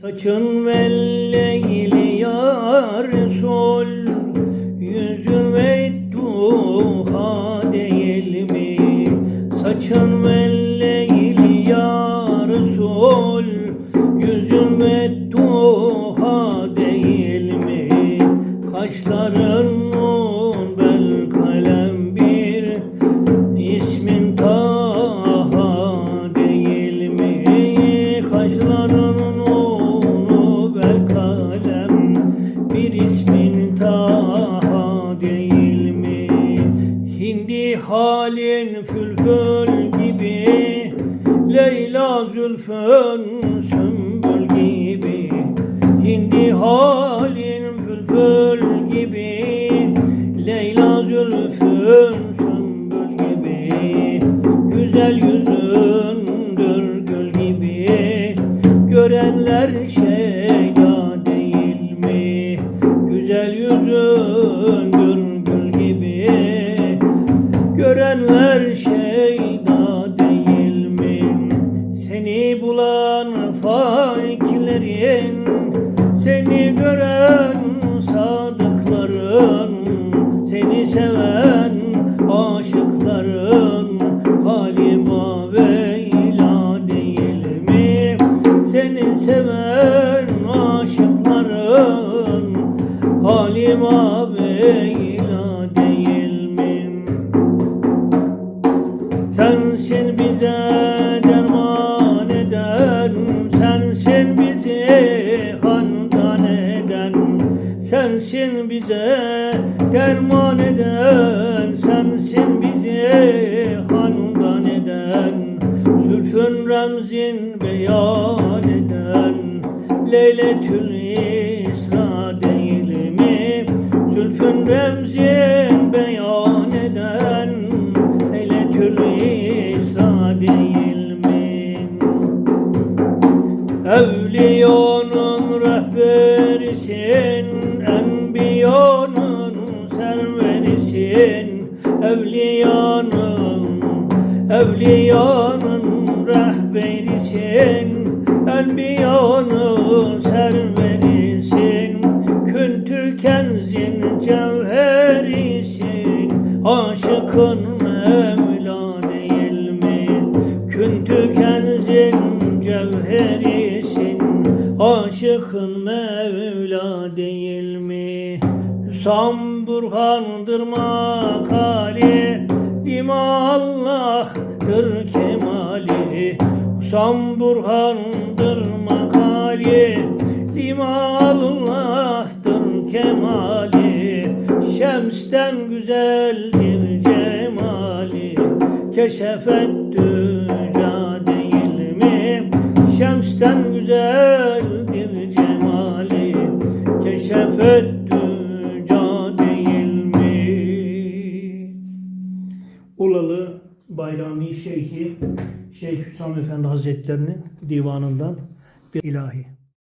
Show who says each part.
Speaker 1: Saçın velleyli ya Resul Yüzün ve duha değil mi? Saçın velleyli ya Resul Yüzün ve duha değil mi? Kaşların nun Bir ismin Taha değil mi? Hindi halin fülfül gibi Leyla zülfün sümbül gibi Hindi halin fülfül gibi Leyla zülfün sümbül gibi Güzel yüzündür gül gibi Görenler şeyda Yüzündür gül gibi Görenler şeyda değil mi? Seni bulan faiklerin Seni gören sadıkların Seni seven Halima Veyla değil mi? Sensin bize derman eden Sensin bizi handan eden Sensin bize derman eden Zülfün remzin beyan eden Leyletül İsra? Zülfün remzin beyan eden Leyletül İsra değil mi? Evliyanın rehberisin, enbiyanın serverisin. Evliyanın, evliyanın rehberisin, enbiyanın serverisin. Aşıkın Mevla değil mi? Küntü kenzin cevherisin Aşıkın Mevla değil mi? Hüsam Burhan'dır makali Lima Allah'tır kemali Hüsam Burhan'dır makali Lima Allah'tır kemali Şems'ten güzeldir cemali Keşefettü ca değil mi? Şems'ten güzeldir cemali Keşefettü ca değil mi? Ulalı Bayrami Şeyhi Şeyh Hüsam Efendi Hazretlerinin divanından bir ilahi.